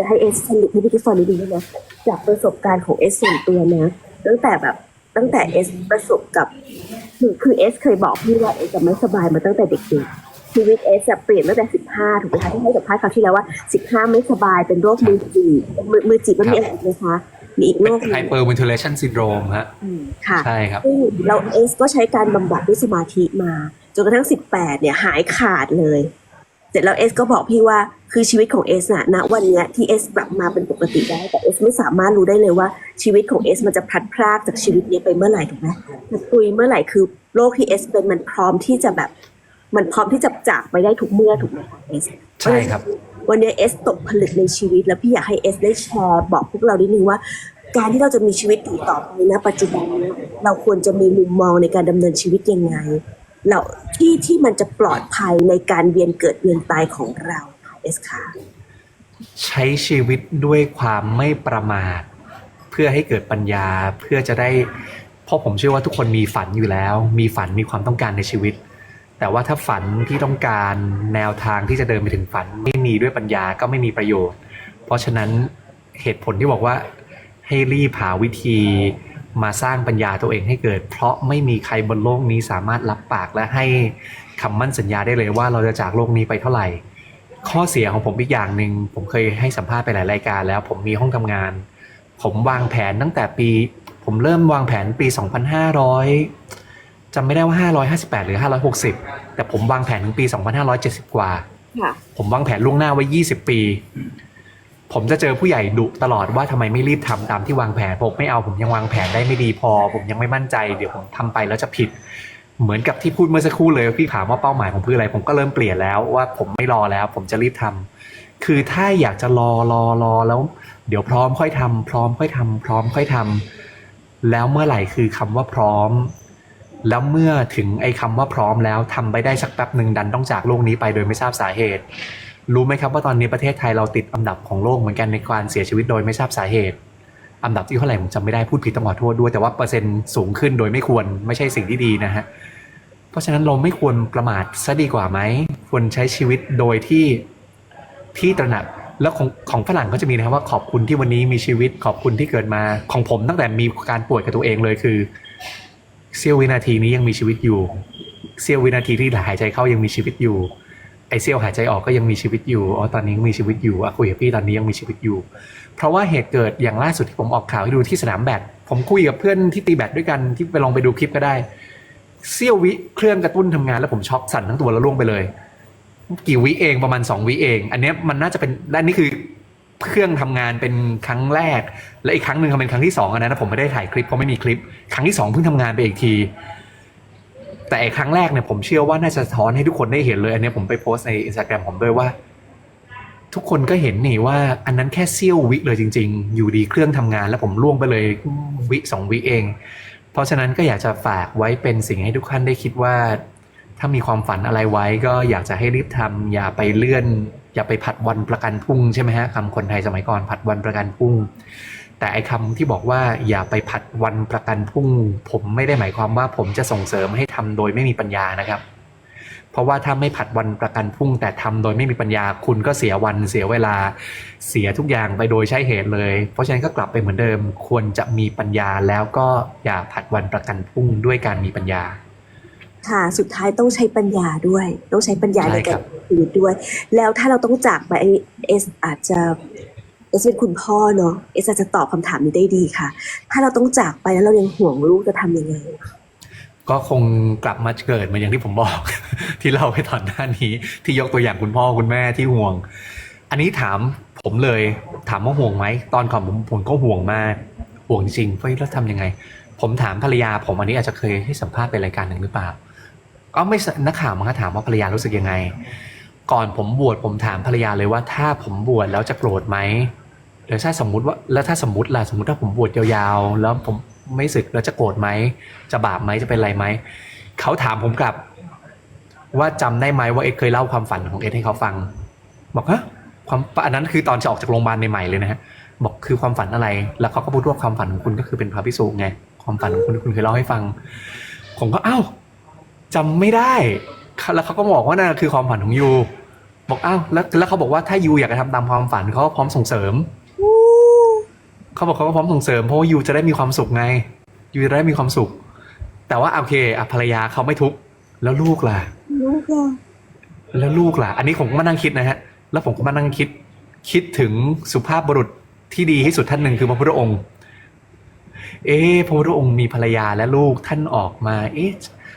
จะให้เอสสรุปให้พี่ที่ฟังนิดนึงนะจากประสบการณ์ของเอสส่วนตัวนะตั้งแต่แบบตั้งแต่เอสประสบกับคือคือเอสเคยบอกพี่ว่าเอสจะไม่สบายมาตั้งแต่เด็กๆชีวิตเอสจะเปลี่ยนตั้งแต่สิบห้าถูกไหมคะที่ให้สัมภาษณ์คราวที่แล้วว่าสิบห้าไม่สบายเป็นโรคมือจีบมือมือจีบมันมีอะไรอีกไหมคะมีอีกโรคหนึ่ง hyperventilation syndrome ฮะอืมค่ะใช่ครับซึ่งเราเอสก็ใช้การบำบัดด้วยสมาธิมา จนกระทั่งสิบแปดเนี่ยหายขาดเลย เสร็จแล้วเอสก็บอกพี่ว่าคือชีวิตของเอสน่ะณวันเนี้ยที่เอสกลับมาเป็นปกติได้ แต่เอสไม่สามารถรู้ได้เลยว่าชีวิตของเอสมันจะพลัดพรากจากชีวิตนี้ไปเมื่อไหร่ถูกไหมมันตุยเมื่อไหร่คือโรคที่เอสเป็นมันพร้อมที่จะแบบ มันพร้อมที่จะจากไปได้ทุกเมื่อถูกไหมคะเอสใช่ครับ วันนี้เอสตกผลึกในชีวิต แล้วพี่อยากให้เอสได้แชร์บอกพวกเรานิดนึงว่า การที่เราจะมีชีวิตอยู่ต่อไปนะปัจจุบันเนี้เราควรจะมีมุมมองในการดำเนินชีวิตยังไง เราที่ที่มันจะปลอดภัยในการเวียนเกิดเวียนตายของเราเอสค่ะใช้ชีวิตด้วยความไม่ประมาท เพื่อให้เกิดปัญญาเพื่อจะได้เพราะผมเชื่อว่าทุกคนมีฝันอยู่แล้ว มีฝันมีความต้องการในชีวิต แต่ว่าถ้าฝันที่ต้องการแนวทางที่จะเดินไปถึงฝัน ไม่มีด้วยปัญญาก็ไม่มีประโยชน์ เพราะฉะนั้นเหตุผลที่บอกว่าให้รีบหาวิธี มาสร้างปัญญาตัวเองให้เกิด เพราะไม่มีใครบนโลกนี้สามารถรับปากและให้คำมั่นสัญญาได้เลยว่าเราจะจากโลกนี้ไปเท่าไหร่ ข้อเสียของผมอีกอย่างหนึ่งผมเคยให้สัมภาษณ์ไปหลายรายการแล้ว ผมมีห้องทำงาน ผมวางแผนตั้งแต่ปี ผมเริ่มวางแผนปี 2500จำไม่ได้ว่า 558 หรือ 560 แต่ผมวางแผนถึงปี 2570 กว่าค่ะผมวางแผนล่วงหน้าไว้ 20 ปี ผมจะเจอผู้ใหญ่ดุตลอดว่าทำไมไม่รีบทำตามที่วางแผนผมไม่เอาผมยังวางแผนได้ไม่ดีพอ ผมยังไม่มั่นใจเดี๋ยวผมทำไปแล้วจะผิด เหมือนกับที่พูดเมื่อสักครู่เลยพี่ถามว่าเป้าหมายผมคืออะไร ผมก็เริ่มเปลี่ยนแล้วว่าผมไม่รอแล้ว ผมจะรีบทำคือถ้าอยากจะรอรอรอแล้ว เดี๋ยวพร้อมค่อยทำพร้อมค่อยทำพร้อมค่อยทำแล้วเมื่อไหร่คือคำว่าพร้อม แล้วเมื่อถึงไอ้คำว่าพร้อมแล้วทำไปได้สักแป๊บหนึ่งดันต้องจากโลกนี้ไปโดยไม่ทราบสาเหตุ รู้ไหมครับว่าตอนนี้ประเทศไทยเราติดอันดับของโลกเหมือนกันในการเสียชีวิตโดยไม่ทราบสาเหตุ อันดับที่เท่าไหร่ผมจำไม่ได้พูดผิดต้องขอโทษด้วย แต่ว่าเปอร์เซ็นต์สูงขึ้นโดยไม่ควรไม่ใช่สิ่งที่ดีนะฮะ เพราะฉะนั้นเราไม่ควรประมาทซะดีกว่าไหมควรใช้ชีวิตโดยที่ที่ตระหนักแล้วของของฝรั่งก็จะมีนะครับว่าขอบคุณที่วันนี้มีชีวิตขอบคุณที่เกิดมาของผมตั้งแต่มีการป่วยกับตัวเองเลยคือเสี้ยววินาทีนี้ยังมีชีวิตอยู่เสี้ยววินาทีที่หายใจเข้ายังมีชีวิตอยู่ ไอเสี้ยวหายใจออกก็ยังมีชีวิตอยู่อ๋อตอนนี้มีชีวิตอยู่อะคุยกับพี่ตอนนี้ยังมีชีวิตอยู่ เพราะว่าเหตุเกิดอย่างล่าสุดที่ผมออกข่าวให้ดูที่สนามแบดผมคุยกับเพื่อนที่ตีแบดด้วยกันที่ไปลองไปดูคลิปก็ได้เสี้ยววิเครื่องกระตุ้นทำงานแล้วผมช็อกสั่นทั้งตัวแล้วล่วงไปเลย กี่วิเองประมาณสองวิเอง อันนี้มันน่าจะเป็นและนี่คือเครื่องทำงานเป็นครั้งแรก และอีกครั้งหนึ่งเป็นครั้งที่สองอันนั้นนะผมไม่ได้ถ่ายคลิปเพราะไม่มีคลิป ครั้งที่สองเพิ่งทำงานไปอีกที แต่ไอ้ครั้งแรกเนี่ยผมเชื่อว่าน่าจะสะท้อนให้ทุกคนได้เห็นเลย อันนี้ผมไปโพสในอินสตาแกรมผมด้วยว่า ทุกคนก็เห็นนี่ว่า อันนั้นแค่เสี้ยววิเลยจริง ๆ อยู่ดีเครื่องทำงาน แล้วผมล่วงไปเลยวิสองวิเอง เพราะฉะนั้นก็อยากจะฝากไว้เป็นสิ่งให้ทุกท่านได้คิดว่า ถ้ามีความฝันอะไรไว้ก็อยากจะให้รีบทำอย่าไปเลื่อน อย่าไปผัดวันประกันพรุ่งใช่ไหมฮะคำคนไทยสมัยก่อนผัดวันประกันพรุ่ง แต่ไอ้คำที่บอกว่าอย่าไปผัดวันประกันพรุ่ง ผมไม่ได้หมายความว่าผมจะส่งเสริมให้ทำโดยไม่มีปัญญานะครับ เพราะว่าถ้าไม่ผัดวันประกันพรุ่ง แต่ทำโดยไม่มีปัญญา คุณก็เสียวันเสียเวลาเสียทุกอย่างไปโดยใช่เหตุเลย เพราะฉะนั้นก็กลับไปเหมือนเดิม ควรจะมีปัญญาแล้วก็อย่าผัดวันประกันพรุ่งด้วยการมีปัญญาค่ะสุดท้ายต้องใช้ปัญญาด้วย ต้องใช้ปัญญาใช่ในคการัรบชีวิตด้วย แล้วถ้าเราต้องจากไปเอสอาจจะ เอสเป็นคุณพ่อเนาะเอสอาจจะตอบคำถามนี้ได้ดีค่ะ ถ้าเราต้องจากไปแล้วเรายังห่วงลูกจะทำยังไง ก็คงกลับมาเกิดเหมือนอย่างที่ผมบอก ที่เล่าไปตอนหน้านี้ ที่ยกตัวอย่างคุณพ่อคุณแม่ที่ห่วง อันนี้ถามผมเลยถามว่าห่วงไหมตอนก่อนผมผมก็ห่วงมากห่วงจริงเฮ้ยแล้วทำยังไง ผมถามภรรยา ผมอันนี้อาจจะเคยให้สัมภาษณ์ไปรายการหนึ่งหรือเปล่าก็ไม่สนักข่าวมันก็ถามว่าภรรยารู้สึกยังไง ก่อนผมบวชผมถามภรรยาเลยว่า ถ้าผมบวชแล้วจะโกรธไหม หรือถ้าสมมุติว่าแล้วถ้าสมมติล่ะสมมติถ้าผมบวชยาวๆ แล้วผมไม่สึกแล้วจะโกรธไหมจะบาปไหมจะเป็นไรไหมเขาถามผมกลับ ว่าจำได้ไหมว่าเอ็ดเคยเล่าความฝันของเอ็ดให้เขาฟัง บอกฮะความอันนั้นคือตอนจะออกจากโรงพยาบาลใหม่ๆเลยนะฮะบอกคือความฝันอะไร แล้วเขาก็พูดว่าความฝันของคุณก็คือเป็นพระพิสุไงความฝันของคุณคุณเคยเล่าให้ฟัง ผมก็อ้าวจำไม่ได้ แล้วเขาก็บอกว่านั่นคือความฝันของยูบอกอ้าวแล้วแล้วเขาบอกว่าถ้ายูอยากจะทำตามความฝันเขาพร้อมส่งเสริม เขาบอกเขาก็พร้อมส่งเสริมเพราะว่ายูจะได้มีความสุขไงยูจะได้มีความสุข แต่ว่าโอเคอะภรรยาเขาไม่ทุกข์แล้วลูกล่ะ ลูกอะแล้วลูกล่ะ อันนี้ผมก็มานั่งคิดนะฮะ แล้วผมก็มานั่งคิด คิดถึงสุภาพบุรุษที่ดีที่สุดท่านหนึ่งคือพระพุทธองค์ เอ๊ะพระพุทธองค์มีภรรยาและลูกท่านออกมา เอ๊ะ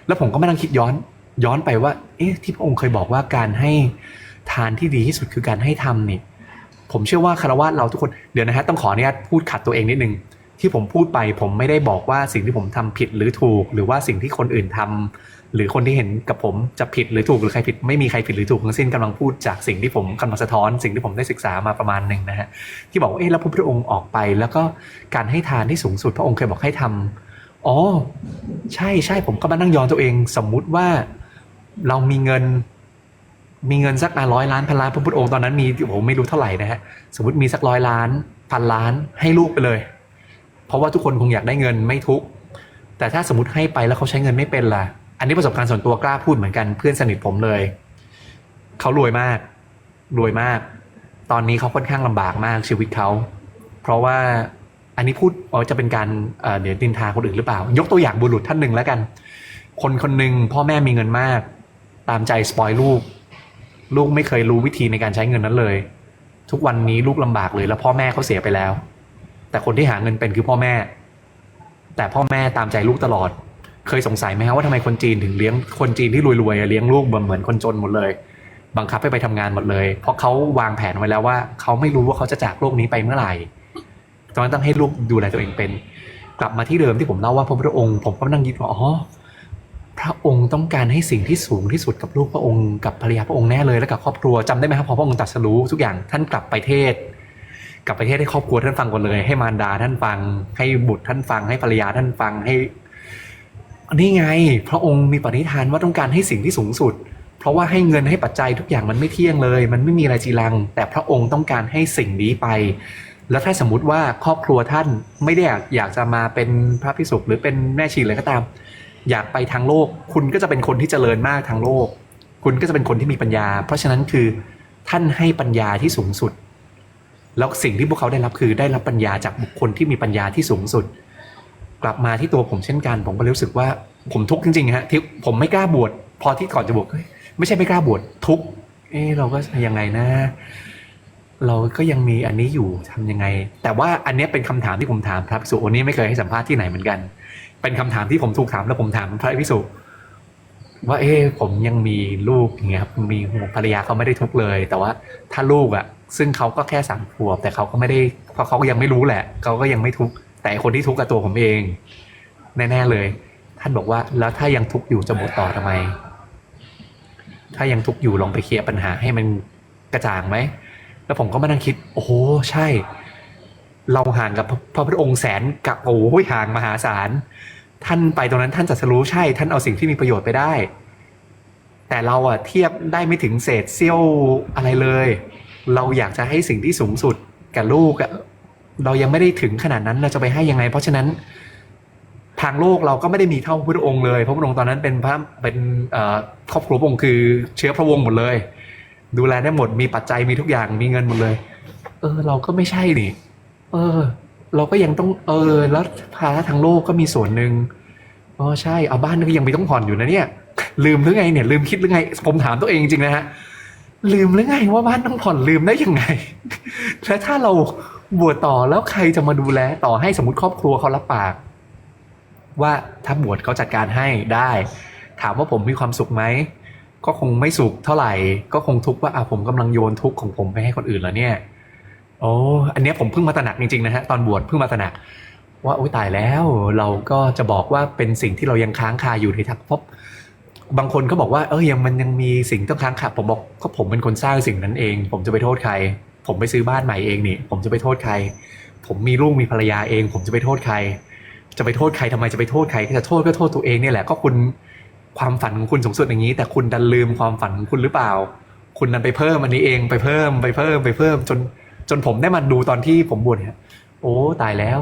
แล้วผมก็มานั่งคิดย้อน ย้อนไปว่า เอ๊ะ ที่พระองค์เคยบอกว่าการให้ทานที่ดีที่สุดคือการให้ทำนี่ ผมเชื่อว่าคารวะเราทุกคนเดี๋ยวนะฮะต้องขออนุญาตพูดขัดตัวเองนิดนึงที่ผมพูดไปผมไม่ได้บอกว่าสิ่งที่ผมทำผิดหรือถูก หรือว่าสิ่งที่คนอื่นทำหรือคนที่เห็นกับผมจะผิดหรือถูกหรือใครผิดไม่มีใครผิดหรือถูกทั้งสิ้นกำลังพูดจากสิ่งที่ผมกำลังสะท้อน สิ่งที่ผมได้ศึกษามาประมาณหนึ่งนะฮะที่บอกว่าเอ๊ะแล้วพระพุทธองค์ออกไป แล้วก็การให้ทานที่สูงสุดพระองค์เคยบอกให้ทำอ๋อใช่ใช่ผมก็มานั่งย้อนตัวเอง สมมุติว่าเรามีเงิน มีเงินสักร้อยล้านพันล้านพระพุทธองค์ตอนนั้นมีผมไม่รู้เท่าไหร่นะฮะสมมติมีสักร้อยล้านพันล้านให้ลูกไปเลย เพราะว่าทุกคนคงอยากได้เงินไม่ทุกแต่ถ้าสมมติให้ไปแล้วเขาใช้เงินไม่เป็นล่ะ อันนี้ประสบการณ์ส่วนตัวกล้าพูดเหมือนกันเพื่อนสนิทผมเลยเขารวยมากรวยมาก ตอนนี้เขาค่อนข้างลำบากมากชีวิตเขาเพราะว่าอันนี้พูดอ๋อจะเป็นการเอ่อเดี๋ยวดินทาคนอื่นหรือเปล่า ยกตัวอย่างบุรุษท่านหนึ่งแล้วกัน คนคนหนึ่งพ่อแม่มีเงินมาก ตามใจสปอยลูก ลูกไม่เคยรู้วิธีในการใช้เงินนั้นเลย ทุกวันนี้ลูกลำบากเลยแล้วพ่อแม่เขาเสียไปแล้ว แต่คนที่หาเงินเป็นคือพ่อแม่ แต่พ่อแม่ตามใจลูกตลอด เคยสงสัยไหมครับว่าทำไมคนจีนถึงเลี้ยงคนจีนที่รวยๆเลี้ยงลูกเหมือนคนจนหมดเลย บังคับให้ไปทำงานหมดเลย เพราะเขาวางแผนไว้แล้วว่าเขาไม่รู้ว่าเขาจะจากโลกนี้ไปเมื่อไหร่ตอนนั้นต้องให้ลูกดูแลตัวเองเป็น กลับมาที่เดิมที่ผมเล่าว่าพระพุทธองค์ผมก็นั่งคิดว่าอ๋อ พระองค์ต้องการให้สิ่งที่สูงที่สุดกับลูกพระองค์กับภรรยาพระองค์แน่เลยและกับครอบครัวจำได้ไหมครับพอพระองค์ตรัสรู้ทุกอย่างท่านกลับไปเทศ กลับไปเทศให้ครอบครัวท่านฟังก่อนเลย ให้มารดาท่านฟัง ให้บุตรท่านฟัง ให้ภรรยาท่านฟังให้นี่ไง พระองค์มีปณิธานว่าต้องการให้สิ่งที่สูงสุด เพราะว่าให้เงินให้ปัจจัยทุกอย่างมันไม่เที่ยงเลย มันไม่มีอะไรจีรัง แต่พระองค์ต้องการให้สิ่งนี้ไป แล้วถ้าสมมติว่าครอบครัวท่านไม่ได้อยากอยากจะมาเป็นพระพิสุหรือเป็นแม่ชีเลยก็ตาม อยากไปทางโลก คุณก็จะเป็นคนที่เจริญมากทางโลก คุณก็จะเป็นคนที่มีปัญญา เพราะฉะนั้นคือท่านให้ปัญญาที่สูงสุด แล้วสิ่งที่พวกเขาได้รับคือได้รับปัญญาจากบุคคลที่มีปัญญาที่สูงสุด กลับมาที่ตัวผมเช่นกันผมก็รู้สึกว่าผมทุกข์จริงๆฮะที่ผมไม่กล้าบวชพอที่ก่อนจะบวชไม่ใช่ไม่กล้าบวชทุกข์เออเราก็ยังไงนะเราก็ยังมีอันนี้อยู่ทำยังไง แต่ว่าอันนี้เป็นคำถามที่ผมถามพระภิกษุวันนี้ไม่เคยให้สัมภาษณ์ที่ไหนเหมือนกัน เป็นคำถามที่ผมถูกถามแล้วผมถามพระภิกษุว่าเอ๊ะผมยังมีลูกอย่างเงี้ยครับมีภรรยาเขาไม่ได้ทุกเลย แต่ว่าถ้าลูกอะ ซึ่งเขาก็แค่สามขวบ แต่เขาก็ไม่ได้เพราะเขาก็ยังไม่รู้แหละเขาก็ยังไม่ทุกแต่คนที่ทุกข์กับตัวผมเอง แน่ ๆเลย ท่านบอกว่าแล้วถ้ายังทุกข์อยู่จะบวชต่อทำไม ถ้ายังทุกข์อยู่ลองไปเคลียร์ปัญหาให้มันกระจ่างไหมแล้วผมก็มานั่งคิด โอ้โหใช่ เราห่างกับพระพระพุทธองค์แสนกับโอ้โหห่างมหาศาล ท่านไปตรงนั้นท่านจัดสรู้ใช่ ท่านเอาสิ่งที่มีประโยชน์ไปได้ แต่เราอะเทียบได้ไม่ถึงเศษเสี้ยวอะไรเลย เราอยากจะให้สิ่งที่สูงสุดแกับลูกอะเรายังไม่ได้ถึงขนาดนั้นเราจะไปให้ยังไง เพราะฉะนั้นทางโลกเราก็ไม่ได้มีเท่าพระพุทธองค์เลยพระพุทธองค์ตอนนั้นเป็นพระเป็นครอบครัวองค์คือเชื้อพระวงศ์หมดเลย ดูแลได้หมดมีปัจจัยมีทุกอย่างมีเงินหมดเลย เออ เราก็ไม่ใช่นี่เออ เราก็ยังต้องเออแล้วภาระทางโลกก็มีส่วนหนึ่งอ๋อใช่เอาบ้านก็ยังไม่ต้องผ่อนอยู่นะเนี่ย ลืมหรือไงเนี่ย ลืมคิดหรือไง ผมถามตัวเองจริงนะฮะลืมหรือไงว่าบ้านต้องผ่อนลืมได้ยังไงแล้วถ้าเราบวชต่อแล้วใครจะมาดูแลต่อให้สมมติครอบครัวเขารับปาก ว่าถ้าบวชเขาจัดการให้ได้ ถามว่าผมมีความสุขไหมก็คงไม่สุขเท่าไหร่ ก็คงทุกข์ว่าอะผมกำลังโยนทุกข์ของผมไปให้คนอื่นแล้วเนี่ย โอ้อันเนี้ยผมเพิ่งมาตระหนักจริงๆนะฮะตอนบวชเพิ่งมาตระหนัก ว่าโอ้ยตายแล้วเราก็จะบอกว่าเป็นสิ่งที่เรายังค้างคาอยู่ในทักพบบางคนก็บอกว่าเออยังมันยังมีสิ่งต้องค้างคาผมบอกก็ผมเป็นคนสร้างสิ่งนั้นเอง ผมจะไปโทษใคร ผมไปซื้อบ้านใหม่เองนี่ ผมจะไปโทษใคร ผมมีลูกมีภรรยาเอง ผมจะไปโทษใคร จะไปโทษใครทำไมจะไปโทษใครก็จะโทษก็โทษตัวเองเนี่ยแหละก็คุณความฝันของคุณสูงสุดอย่างนี้ แต่คุณดันลืมความฝันของคุณหรือเปล่า คุณดันไปเพิ่มอันนี้เองไปเพิ่มไปเพิ่มไปเพิ่มจน จนผมได้มาดูตอนที่ผมบวชเนี่ยโอ้ตายแล้ว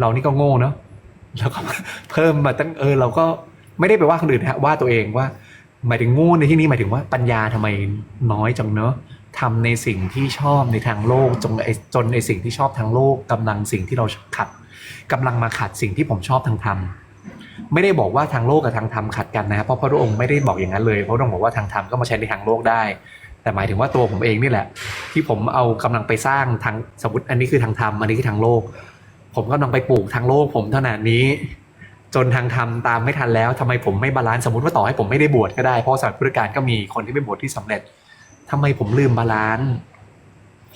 เรานี่ก็โง่เนาะแล้วก็เพิ่มมาตั้งเออ เราก็ไม่ได้ไปว่าคนอื่นนะฮะว่าตัวเองว่า หมายถึงโง่ในที่นี้หมายถึงว่าปัญญาทำไมน้อยจังเนอะทำในสิ่งที่ชอบในทางโลกจนไอจนในสิ่งที่ชอบทางโลกกำลังสิ่งที่เราขัดกำลังมาขัดสิ่งที่ผมชอบทางธรรมไม่ได้บอกว่าทางโลกกับทางธรรมขัดกันนะครับเพราะพระองค์ไม่ได้บอกอย่างนั้นเลยเพราะพระองค์บอกว่าทางธรรมก็มาใช้ในทางโลกได้ แต่หมายถึงว่าตัวผมเองนี่แหละ ที่ผมเอากำลังไปสร้างทางสมมติอันนี้คือทางธรรมอันนี้คือทางโลก ผมกำลังไปปลูกทางโลก ผมเท่านั้นนี้ จนทางธรรมตามไม่ทันแล้วทำไมผมไม่บาลานซ์สมมติว่าต่อให้ผมไม่ได้บวชก็ได้เพราะสมัยพุทธกาลก็มีคนที่ไม่บวชที่สำเร็จทำไมผมลืมบาลานซ์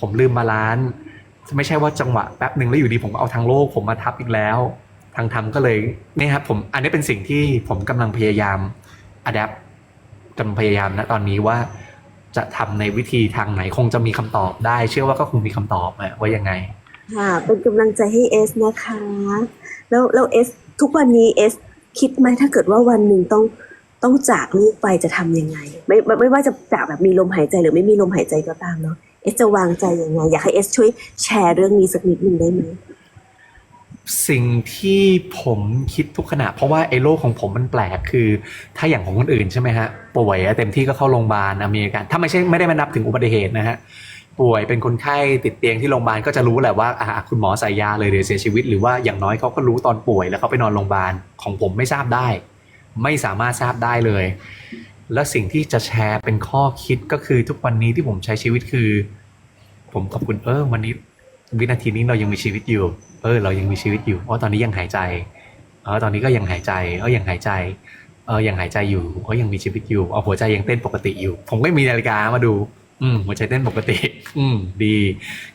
ผมลืมบาลานซ์ไม่ใช่ว่าจังหวะแป๊บหนึ่งแล้วอยู่ดีผมเอาทางโลก ผมมาทับอีกแล้ว ทางธรรมก็เลยนี่ครับผมอันนี้เป็นสิ่งที่ผมกำลังพยายามอัดแอปกำลังพยายามนะตอนนี้ว่า จะทำในวิธีทางไหนคงจะมีคำตอบได้ เชื่อว่าก็คงมีคำตอบว่ายังไง ค่ะ เป็นกำลังใจให้เอสนะคะ แล้วแล้วเอสทุกวันนี้เอสคิดไหมถ้าเกิดว่าวันหนึ่งต้องต้องจากลูกไปจะทำยังไงไม่ไม่ไม่ว่าจะจากแบบมีลมหายใจหรือไม่มีลมหายใจก็ตามเนาะเอสจะวางใจยังไง อยากให้เอสช่วยแชร์เรื่องนี้สักนิดหนึ่งได้ไหม สิ่งที่ผมคิดทุกขณะ เพราะว่าไอ้โรคของผมมันแปลกคือ ถ้าอย่างของคนอื่นใช่ไหมฮะ ป่วยเต็มที่ก็เข้าโรงพยาบาลอเมริกันถ้าไม่ใช่ไม่ได้มานับถึงอุบัติเหตุนะฮะป่วยเป็นคนไข้ติดเตียงที่โรงพยาบาลก็จะรู้แหละว่าอะคุณหมอใส่ยาเลยเดี๋ยวเสียชีวิตหรือว่าอย่างน้อยเขาก็รู้ตอนป่วยแล้วเขาไปนอนโรงพยาบาลของผมไม่ทราบได้ ไม่สามารถทราบได้เลย และสิ่งที่จะแชร์เป็นข้อคิดก็คือทุกวันนี้ที่ผมใช้ชีวิตคือ ผมขอบคุณเออวันนี้วินาทีนี้เรายังมีชีวิตอยู่ เออเรายังมีชีวิตอยู่เพราะตอนนี้ยังหายใจเออตอนนี้ก็ยังหายใจเออยังหายใจเออยังหายใจอยู่เออยังมีชีวิตอยู่เอาหัวใจยังเต้นปกติอยู่ ผมก็มีนาฬิกามาดู อืมหัวใจเต้นปกติ อืมดี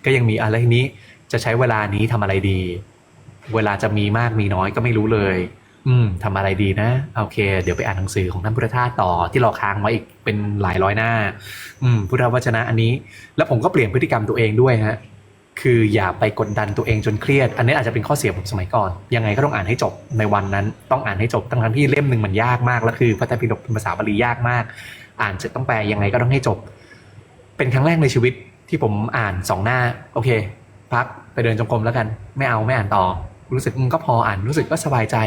ก็ยังมีอะไรทีนี้ จะใช้เวลานี้ทำอะไรดี เวลาจะมีมากมีน้อยก็ไม่รู้เลย อืมทำอะไรดีนะโอเค เดี๋ยวไปอ่านหนังสือของท่านพุทธทาสต่อที่เราค้างไว้อีกเป็นหลายร้อยหน้า อืมพุทธวจนะอันนี้ แล้วผมก็เปลี่ยนพฤติกรรมตัวเองด้วยฮะ คืออย่าไปกดดันตัวเองจนเครียด อันนี้อาจจะเป็นข้อเสียผมสมัยก่อน ยังไงก็ต้องอ่านให้จบในวันนั้น ต้องอ่านให้จบทั้งที่เล่มหนึ่งมันยากมากแล้วคือพระไตรปิฎกเป็นภาษาบาลียากมาก อ่านเสร็จต้องแปลยังไงก็ต้องให้จบ เป็นครั้งแรกในชีวิตที่ผมอ่านสองหน้า โอเค พักไปเดินจงกรมแล้วกัน ไม่เอาไม่อ่านต่อ รู้สึกอืมก็พออ่านรู้สึกก็สบายใจ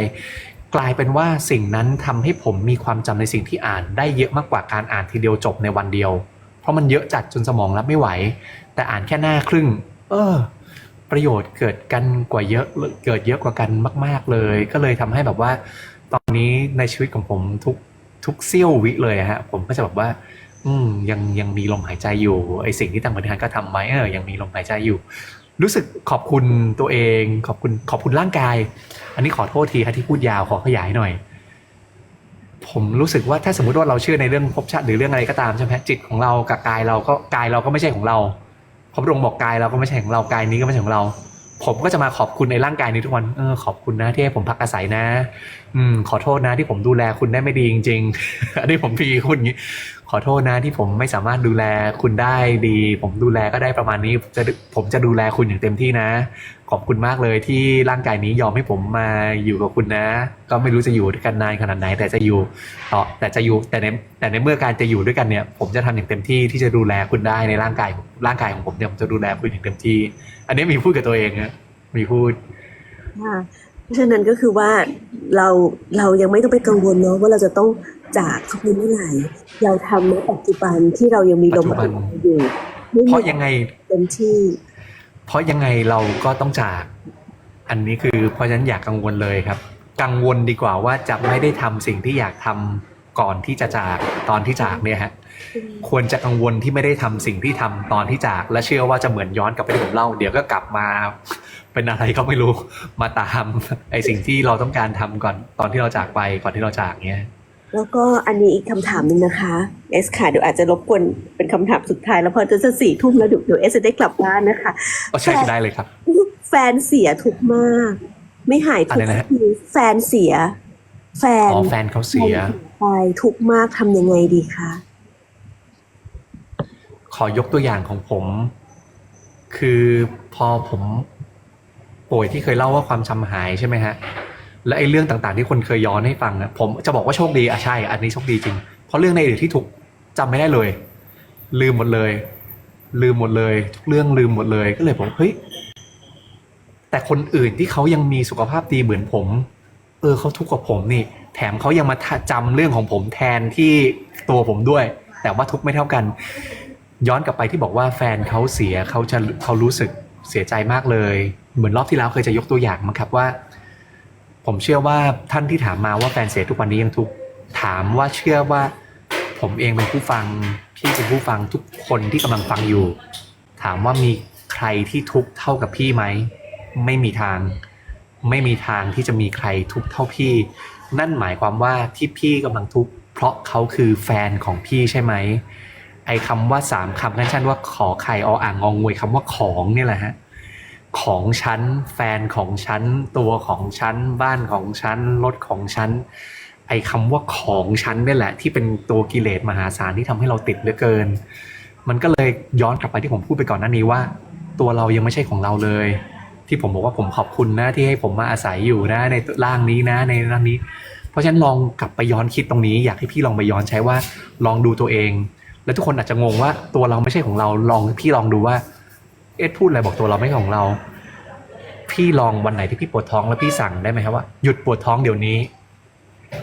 กลายเป็นว่าสิ่งนั้นทำให้ผมมีความจำในสิ่งที่อ่านได้เยอะมากกว่าการอ่านทีเดียวจบในวันเดียว เพราะมันเยอะจัดจนสมองรับไม่ไหว แต่อ่านแค่หน้าครึ่ง เออ ประโยชน์เกิดกันกว่าเยอะเกิดเยอะกว่ากันมาก ๆเลย ก็เลยทำให้แบบว่า ตอนนี้ในชีวิตของผมทุกทุกเสี้ยววิเลยฮะ ผมก็จะแบบว่า อืมยังยังมีลมหายใจอยู่ไอสิ่งที่ทางบริหารก็ทำไว้เออยังมีลมหายใจอยู่ รู้สึกขอบคุณตัวเอง ขอบคุณขอบคุณร่างกาย อันนี้ขอโทษทีฮะที่พูดยาวขอขยายหน่อยผมรู้สึกว่าถ้าสมมติว่าเราเชื่อในเรื่องภพชาติหรือเรื่องอะไรก็ตามใช่ไหมจิตของเรากับกายเราก็กายเราก็ไม่ใช่ของเรา พระพุทธองค์บอกกายเราก็ไม่ใช่ของเรากายนี้ก็ไม่ใช่ของเรา ผมก็จะมาขอบคุณในร่างกายนี้ทุกวันเออขอบคุณนะที่ให้ผมพักอาศัยนะ อืมขอโทษนะที่ผมดูแลคุณได้ไม่ดีจริง ๆ อันนี้ผมพีคุณอย่างนี้ ขอโทษนะที่ผมไม่สามารถดูแลคุณได้ดี ผมดูแลก็ได้ประมาณนี้จะผมจะดูแลคุณอย่างเต็มที่นะ ขอบคุณมากเลยที่ร่างกายนี้ยอมให้ผมมาอยู่กับคุณนะ ก็ไม่รู้จะอยู่ด้วยกันนานขนาดไหน แต่จะอยู่ต่อแต่จะอยู่แต่ในแต่ในเมื่อการจะอยู่ด้วยกันเนี่ย ผมจะทำอย่างเต็มที่ที่จะดูแลคุณได้ในร่างกายร่างกายของผมเนี่ยผมจะดูแลคุณอย่างเต็มที่ อันนี้มีพูดกับตัวเองนะมีพูดค่ะเพราะฉะนั้นก็คือว่าเราเรายังไม่ต้องไปกังวลเนาะว่าเราจะต้อง จากเขาไปเมื่อไหร่เราทำในปัจจุบันที่เรายังมีลมหายใจอยู่ไม่เพมีราะยังไงเต็มที่ เพราะยังไงเราก็ต้องจาก อันนี้คือเพราะฉะนั้นอยากกังวลเลยครับ กังวลดีกว่าว่าจะไม่ได้ทำสิ่งที่อยากทำก่อนที่จะจากตอนที่จากเนี่ยฮะควรจะกังวลที่ไม่ได้ทำสิ่งที่ทำตอนที่จาก และเชื่อว่าจะเหมือนย้อนกลับไปที่ผมเล่า เดี๋ยวก็กลับมาเป็นอะไรก็ไม่รู้มาตามไอสิ่งที่เราต้องการทำก่อนตอนที่เราจากไปก่อนที่เราจากเนี่ย แล้วก็อันนี้อีกคำถามหนึ่งนะคะเอสค่ะเดี๋ยวอาจจะรบกวนเป็นคำถามสุดท้ายแล้วพอจะจะสี่ทุ่มแล้วเดี๋ยวเดี๋ยวเอสจะได้กลับบ้านนะคะก็ใช่ได้เลยครับ แฟนเสียทุกข์มาก ไม่หายทุกอะไรนะข์ฮะทีแฟนเสีย แฟนอ๋อแฟนเขาเสียไปทุกข์มากทำยังไงดีคะขอยกตัวอย่างของผม คือพอผมป่วยที่เคยเล่าว่าความจำหายใช่ไหมฮะ และไอ้เรื่องต่างๆ ที่คนเคยย้อนให้ฟังอะผมจะบอกว่าโชคดีอะใช่ อันนี้โชคดีจริง เพราะเรื่องในอดีตที่ถูกจำไม่ได้เลย ลืมหมดเลย ลืมหมดเลยทุกเรื่องลืมหมดเลยก็เลยผมเฮ้ยแต่คนอื่นที่เขายังมีสุขภาพดีเหมือนผม เออเขาทุกข์กับผมนี่ แถมเขายังมาจำเรื่องของผมแทนที่ตัวผมด้วย แต่ว่าทุกข์ไม่เท่ากัน ย้อนกลับไปที่บอกว่าแฟนเขาเสียเขาจะเขารู้สึกเสียใจมากเลย เหมือนรอบที่แล้วเคยจะยกตัวอย่างมั้งครับว่า ผมเชื่อว่าท่านที่ถามมาว่าแฟนเสียทุกวันนี้ยังทุกข์ถามว่าเชื่อว่า ผมเองเป็นผู้ฟังพี่เป็นผู้ฟังทุกคนที่กำลังฟังอยู่ ถามว่ามีใครที่ทุกข์เท่ากับพี่ไหมไม่มีทาง ไม่มีทางที่จะมีใครทุกข์เท่าพี่ นั่นหมายความว่าที่พี่กำลังทุกข์เพราะเขาคือแฟนของพี่ใช่ไหมไอ้คำว่าสามคำกันชันว่าขอไข่ออ่างงองงวยคำว่าของเนี่ยแหละฮะ ของฉัน แฟนของฉัน ตัวของฉัน บ้านของฉัน รถของฉัน ไอ้คำว่าของฉันนี่แหละ ที่เป็นตัวกิเลสมหาศาลที่ทำให้เราติดเหลือเกิน มันก็เลยย้อนกลับไปที่ผมพูดไปก่อนหน้านี้ว่า ตัวเรายังไม่ใช่ของเราเลย ที่ผมบอกว่าผมขอบคุณนะที่ให้ผมมาอาศัยอยู่นะ ในร่างนี้นะ ในร่างนี้ เพราะฉะนั้นลองกลับไปย้อนคิดตรงนี้ อยากให้พี่ลองไปย้อนใช้ว่า ลองดูตัวเอง แล้วทุกคนอาจจะงงว่าตัวเราไม่ใช่ของเราลองพี่ลองดูว่า เอ็ดพูดอะไรบอกตัวเราไม่ของเรา พี่ลองวันไหนที่พี่ปวดท้องแล้วพี่สั่งได้ไหมครับว่าหยุดปวดท้องเดี๋ยวนี้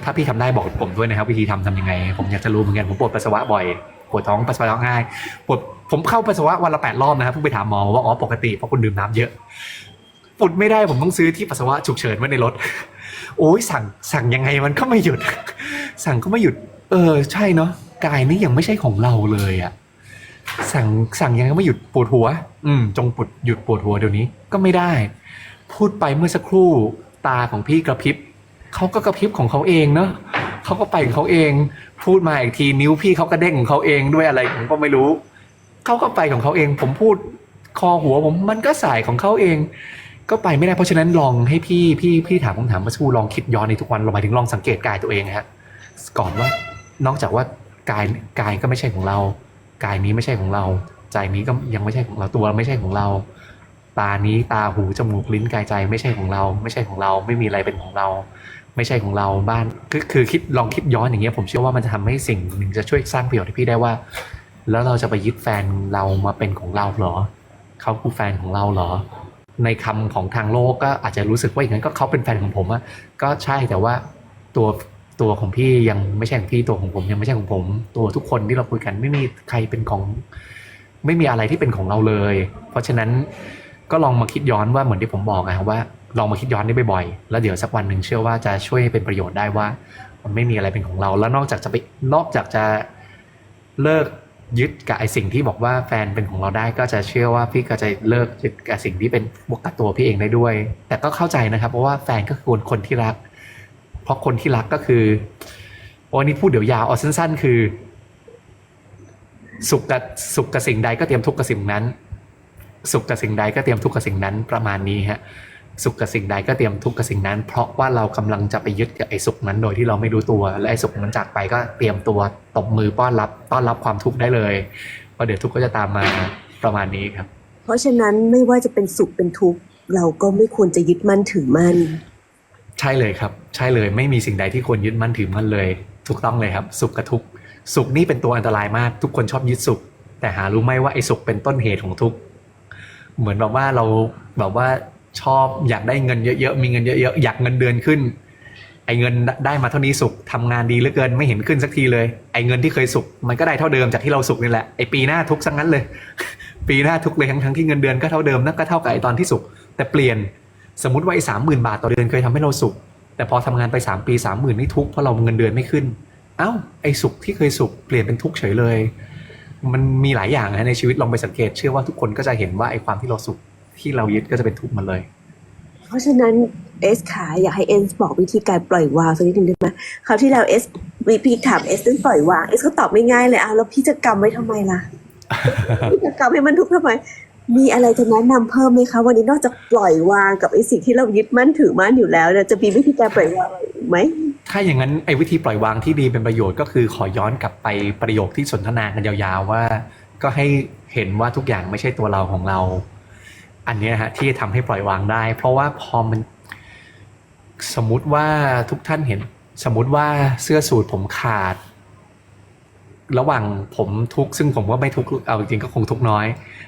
ถ้าพี่ทำได้บอกผมด้วยนะครับ วิธีทำทำยังไง ผมอยากจะรู้เหมือนกันผมปวดปัสสาวะบ่อยปวดท้องปัสสาวะง่ายปวดผมเข้าปัสสาวะวันละแปดรอบนะครับเพิ่งไปถามหมอว่าอ๋อปกติเพราะคุณดื่มน้ำเยอะปวดไม่ได้ผมต้องซื้อที่ปัสสาวะฉุกเฉินไว้ในรถโอ้ยสั่งสั่งยังไงมันก็ไม่หยุด สั่งก็ไม่หยุด เออใช่เนาะกายนี่ยังไม่ใช่ของเราเลยอะ สั่งสั่งยังไงก็ไม่หยุดปวดหัว อืม จงปวดหยุดปวดหัวเดี๋ยวนี้ก็ไม่ได้ พูดไปเมื่อสักครู่ตาของพี่กระพริบเขาก็กระพริบของเขาเองเนาะเขาก็ไปของเขาเอง พูดมาอีกทีนิ้วพี่เขาก็เด้งของเขาเองด้วยอะไรผมก็ไม่รู้เขาก็ไปของเขาเอง ผมพูดคอหัวผมมันก็สายของเขาเอง ก็ไปไม่ได้เพราะฉะนั้นลองให้พี่พี่พี่ถามคำถามเมื่อสักครู่ลองคิดย้อนในทุกวันเราหมายถึงลองสังเกตกายตัวเองฮะก่อนว่านอกจากว่ากายกายก็ไม่ใช่ของเรา กายนี้ไม่ใช่ของเรา ใจนี้ก็ยังไม่ใช่ของเราตัวไม่ใช่ของเรา ตานี้ตาหูจมูกลิ้นกายใจไม่ใช่ของเรา ไม่ใช่ของเรา ไม่มีอะไรเป็นของเรา ไม่ใช่ของเราบ้านคือคือคิดลองคิดย้อนอย่างเงี้ยผมเชื่อว่ามันจะทำให้สิ่งหนึ่งจะช่วยสร้างประโยชน์ให้พี่ได้ว่า แล้วเราจะไปยึดแฟนเรามาเป็นของเราเหรอเขาคือแฟนของเราเหรอ ในคำของทางโลกก็อาจจะรู้สึกว่าอย่างนั้นก็เขาเป็นแฟนของผมอะก็ใช่แต่ว่าตัว ตัวของพี่ยังไม่ใช่ของพี่ตัวของผมยังไม่ใช่ของผม ตัวทุกคนที่เราคุยกันไม่มีใครเป็นของ ไม่มีอะไรที่เป็นของเราเลย เพราะฉะนั้นก็ลองมาคิดย้อนว่าเหมือนที่ผมบอกนะว่าลองมาคิดย้อนได้บ่อยๆ แล้วเดี๋ยวสักวันหนึ่งเชื่อว่าจะช่วยเป็นประโยชน์ได้ว่า มันไม่มีอะไรเป็นของเรา แล้วนอกจากจะไปนอกจากจะเลิกยึดกับไอสิ่งที่บอกว่าแฟนเป็นของเราได้ก็จะเชื่อว่าพี่ก็จะเลิกยึดกับสิ่งที่เป็นบวกกับตัวพี่เองได้ด้วย แต่ก็เข้าใจนะครับ เพราะว่าแฟนก็คือคนที่รัก ราะคนที่รักก็คือโอ้นี่พูดเดี๋ยวยาวเอาสั้น ๆ คือ สุขกับสุขกับสิ่งใดก็เตรียมทุกข์กับสิ่งนั้น สุขกับสิ่งใดก็เตรียมทุกข์กับสิ่งนั้นประมาณนี้ฮะสุขกับสิ่งใดก็เตรียมทุกข์กับสิ่งนั้น เพราะว่าเรากำลังจะไปยึดกับไอ้สุขนั้นโดยที่เราไม่รู้ตัว และไอ้สุขนั้นจากไปก็เตรียมตัวตบมือป้อนรับต้อนรับความทุกข์ได้เลยเพราะเดี๋ยวทุกข์ก็จะตามมาประมาณนี้ครับ เพราะฉะนั้นไม่ว่าจะเป็นสุขเป็นทุกข์เราก็ไม่ควรจะยึดมั่นถือมั่น ใช่เลยครับ ใช่เลยไม่มีสิ่งใดที่ควรยึดมั่นถือมั่นเลย ถูกต้องเลยครับ สุขกับทุกข์สุขนี่เป็นตัวอันตรายมากทุกคนชอบยึดสุข แต่หารู้ไหมว่าไอ้สุขเป็นต้นเหตุของทุกข์เหมือนแบบว่าเราแบบว่าชอบอยากได้เงินเยอะๆมีเงินเยอะๆอยากเงินเดือนขึ้น ไอ้เงินได้มาเท่านี้สุขทำงานดีเหลือเกินไม่เห็นขึ้นสักทีเลย ไอ้เงินที่เคยสุข มันก็ได้เท่าเดิมจากที่เราสุขนี่แหละไอ้ปีหน้าทุกข์ซะงั้นเลย ปีหน้าทุกข์เลยทั้งทั้งๆที่เงินเดือนก็เท่าเดิมนั่นก็เท่ากับไอ้ตอนที่สุข แต่เปลี่ยน สมมติว่าไอ้สามหมื่นบาทต่อเดือนเคยทำให้เราสุข แต่พอทำงานไปสามปีสามหมื่นนี่ทุกเพราะเราเงินเดือนไม่ขึ้น เอ้าไอ้สุขที่เคยสุขเปลี่ยนเป็นทุกข์เฉยเลย มันมีหลายอย่างนะในชีวิตลองไปสังเกต เชื่อว่าทุกคนก็จะเห็นว่าไอ้ความที่เราสุขที่เรายึดก็จะเป็นทุกข์มาเลย เพราะฉะนั้นเอสขาอยากให้เอสบอกวิธีการปล่อยวางสักนิดนึงได้ไหมคราวที่แล้วเอสวีพีถามเอสเรื่องปล่อยวางเอสก็ตอบไม่ง่ายเลยอ้าวแล้วพี่จะกำไว้ทำไมล่ะพี่จะกำให้มันทุกข์ทำไม มีอะไรจะแนะนำเพิ่มไหมคะ วันนี้นอกจากปล่อยวางกับไอ้สิ่งที่เรายึดมั่นถือมั่นอยู่แล้วจะมีวิธีการปล่อยวางอะไรไหมถ้าอย่างนั้นไอ้วิธีปล่อยวางที่ดีเป็นประโยชน์ก็คือขอย้อนกลับไปประโยคที่สนทนากันยาวๆว่า ก็ให้เห็นว่าทุกอย่างไม่ใช่ตัวเราของเรา อันนี้ฮะที่จะทำให้ปล่อยวางได้ เพราะว่าพอมันสมมุติว่าทุกท่านเห็น สมมุติว่าเสื้อสูทผมขาด ระหว่างผมทุกซึ่งผมก็ไม่ทุกเอาจริงก็คงทุกน้อย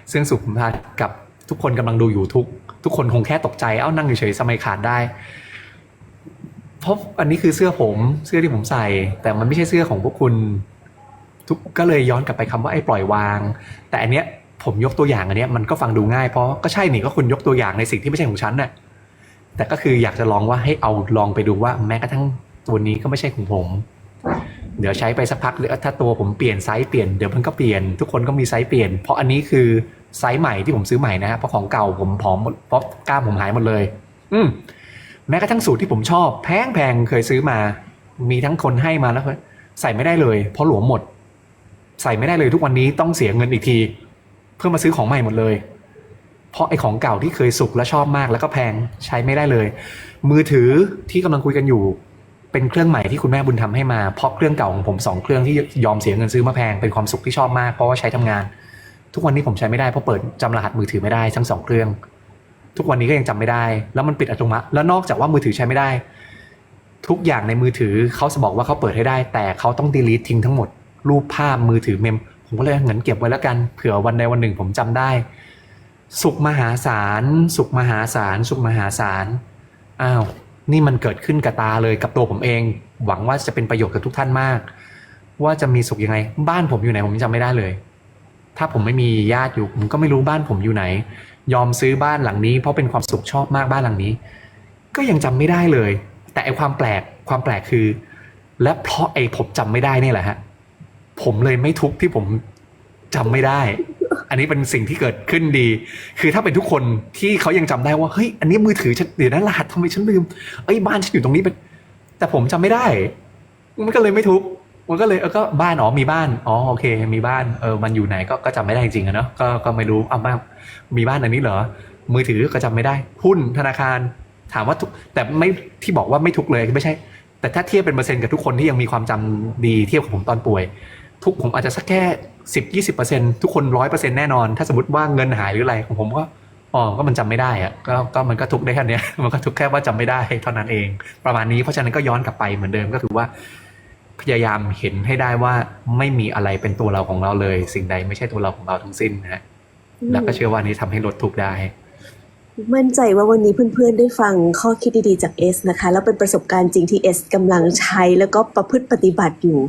เสื้อสูทผมขาดกับทุกคนกำลังดูอยู่ทุก ทุกคนคงแค่ตกใจเอ้านั่งเฉยๆทำไมขาดได้ เพราะอันนี้คือเสื้อผมเสื้อที่ผมใส่ แต่มันไม่ใช่เสื้อของพวกคุณ ทุกก็เลยย้อนกลับไปคำว่าไอ้ปล่อยวาง แต่อันเนี้ยผมยกตัวอย่างอันเนี้ยมันก็ฟังดูง่ายเพราะก็ใช่นี่ก็คุณยกตัวอย่างในสิ่งที่ไม่ใช่ของฉันน่ะแต่ก็คืออยากจะลองว่าให้เอาลองไปดูว่า แม้กระทั่งตัวนี้ก็ไม่ใช่ของผม เดี๋ยวใช้ไปสักพักเดี๋ยวถ้าตัวผมเปลี่ยนไซส์เปลี่ยนเดี๋ยวมันก็เปลี่ยนทุกคนก็มีไซส์เปลี่ยน เพราะอันนี้คือไซส์ใหม่ที่ผมซื้อใหม่นะฮะเพราะของเก่าผมผอมหมดเพราะกล้ามผมหายหมดเลย อืมแม้กระทั่งสูตรที่ผมชอบ แพงแพงเคยซื้อมา มีทั้งคนให้มาแล้วใส่ไม่ได้เลย เพราะหลวมหมด ใส่ไม่ได้เลยทุกวันนี้ต้องเสียเงินอีกที เพื่อมาซื้อของใหม่หมดเลย เพราะไอ้ของเก่าที่เคยสุกและชอบมากแล้วก็แพงใช้ไม่ได้เลย มือถือที่กำลังคุยกันอยู่ เป็นเครื่องใหม่ที่คุณแม่บุญทำให้มาเพราะเครื่องเก่าของผมสองเครื่องที่ยอมเสียเงินซื้อมาแพงเป็นความสุขที่ชอบมากเพราะว่าใช้ทำงาน ทุกวันนี้ผมใช้ไม่ได้เพราะเปิดจำรหัสมือถือไม่ได้ทั้งสองเครื่อง ทุกวันนี้ก็ยังจำไม่ได้ แล้วมันปิดอัตโนมัติแล้วนอกจากว่ามือถือใช้ไม่ได้ ทุกอย่างในมือถือเขาจะบอกว่าเขาเปิดให้ได้ แต่เขาต้อง delete ทิ้งทั้งหมด รูปภาพมือถือเมม ผมก็เลยเงินเก็บไว้แล้วกันเผื่อวันใดวันหนึ่งผมจำได้ สุขมหาศาลสุขมหาศาลสุขมหาศาลอ้าว นี่มันเกิดขึ้นกับตาเลยกับตัวผมเอง หวังว่าจะเป็นประโยชน์กับทุกท่านมาก ว่าจะมีสุขยังไง บ้านผมอยู่ไหนผมจำไม่ได้เลย ถ้าผมไม่มีญาติอยู่ผมก็ไม่รู้บ้านผมอยู่ไหน ยอมซื้อบ้านหลังนี้ เพราะเป็นความสุขชอบมากบ้านหลังนี้ ก็ยังจำไม่ได้เลย แต่ไอความแปลกความแปลกคือ และเพราะไอผมจำไม่ได้นี่แหละฮะผมเลยไม่ทุกข์ที่ผมจำไม่ได้ อันนี้เป็นสิ่งที่เกิดขึ้นดี คือถ้าเป็นทุกคนที่เขายังจำได้ว่าเฮ้ยอันนี้มือถือฉันเดี๋ยวนะรหัสทำไมฉันลืมเอ้ยบ้านฉันอยู่ตรงนี้เป็น แต่ผมจำไม่ได้ มันก็เลยไม่ทุกมันก็เลยเออก็บ้านอ๋อมีบ้านอ๋อโอเค มีบ้านเออมันอยู่ไหนก็ก็จำไม่ได้จริงๆอะเนาะก็ก็ไม่รู้อ้าวบ้างมีบ้านอันนี้เหรอมือถือก็จำไม่ได้หุ้นธนาคารถามว่าทุกแต่ไม่ที่บอกว่าไม่ทุกเลยไม่ใช่ แต่ถ้าเทียบเป็นเปอร์เซ็นต์กับทุกคนที่ยังมีความจำดีเทียบกับผมตอนป่วย ทุกผมอาจจะสักแค่สิบยี่สิบเปอร์เซ็นทุกคนร้อยเปอร์เซ็นแน่นอน ถ้าสมมติว่าเงินหายหรืออะไรของผมก็อ๋อก็มันจำไม่ได้อะก็ก็มันก็ทุกข์ได้แค่เนี้ยมันก็ทุกข์แค่ว่าจำไม่ได้เท่านั้นเอง ประมาณนี้เพราะฉะนั้นก็ย้อนกลับไปเหมือนเดิมก็คือว่า พยายามเห็นให้ได้ว่าไม่มีอะไรเป็นตัวเราของเราเลย สิ่งใดไม่ใช่ตัวเราของเราทั้งสิ้นนะฮะแล้วก็เชื่อว่านี้ทำให้ลดทุกข์ได้มั่นใจว่าวันนี้เพื่อนๆ ได้ฟังข้อคิดดีๆจากเอสนะคะ แล้วเป็นประสบการณ์จริงที่เอสกำลังใช้แล้วก็ประพฤติปฏิบัติอยู่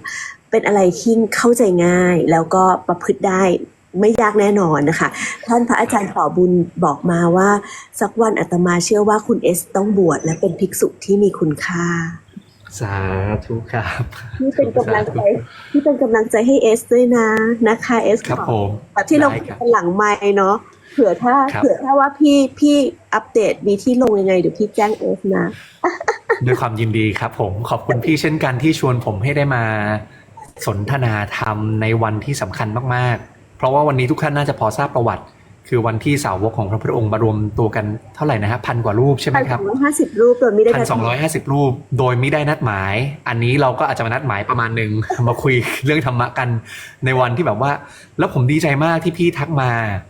เป็นอะไรที่เข้าใจง่ายแล้วก็ประพฤติได้ไม่ยากแน่นอนนะคะ ท่านพระอาจารย์ต่อบุญบอกมาว่า สักวันอาตมาเชื่อว่าคุณเอสต้องบวชและเป็นภิกษุที่มีคุณค่า สาธุครับที่เป็นกำลังใจที่เป็นกำลังใจให้เอสด้วยนะนะคะเอสครับขอผมแบบที่เราได้คุยครับกันหลังไม้เนาะเผื่อถ้าครับเผื่อถ้าว่าพี่พี่อัปเดตมีที่ลงยังไงเดี๋ยวพี่แจ้งเอสนะด้วยความยินดีครับผมขอบคุณพี่เช่นกันที่ชวนผมให้ได้มา สนทนาธรรมในวันที่สำคัญมากๆ เพราะว่าวันนี้ทุกท่านน่าจะพอทราบประวัติ คือวันที่สาวกของพระพุทธองค์มารวมตัวกันเท่าไหร่นะฮะพันกว่ารูปใช่ไหมพันคสรัอบงร้อยห้าสิบรูปโดยไม่ได้พันสองร้อยห้าสิบรูปโดยไม่ได้นัดหมาย อันนี้เราก็อาจจะมานัดหมายประมาณหนึ่งมาคุยเรื่องธรรมะกันในวันที่แบบว่า แล้วผมดีใจมากที่พี่ทักมา